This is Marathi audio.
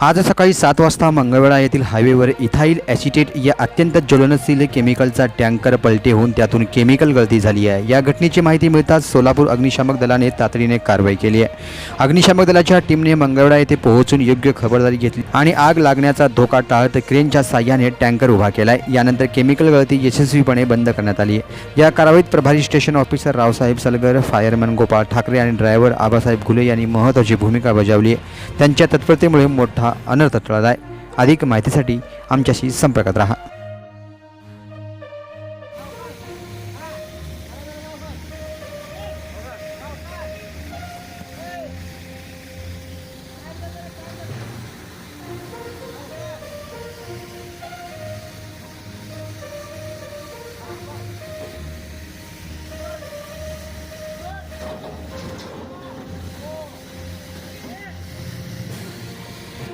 आज सकाळी सात वाजता मंगळवेळा येथील हायवेवर इथाईल ॲसिटेट या अत्यंत ज्वलनशील केमिकलचा टँकर पलटे होऊन त्यातून केमिकल गळती झाली आहे. या घटनेची माहिती मिळताच सोलापूर अग्निशामक दलाने तातडीने कारवाई केली आहे. अग्निशामक दलाच्या टीमने मंगळवेळा येथे पोहोचून योग्य खबरदारी घेतली आणि आग लागण्याचा धोका टाळत क्रेनच्या साह्याने टँकर उभा केला आहे यानंतर केमिकल गळती यशस्वीपणे बंद करण्यात आली आहे. या कारवाईत प्रभारी station officer Raosaheb Salgar fireman Gopal Thakre आणि ड्रायव्हर आबासाहेब घुले यांनी महत्त्वाची भूमिका बजावली आहे. त्यांच्या तत्परतेमुळे मोठा अनर्थ टळला आहे अधिक माहितीसाठी आमच्याशी संपर्कात राहा.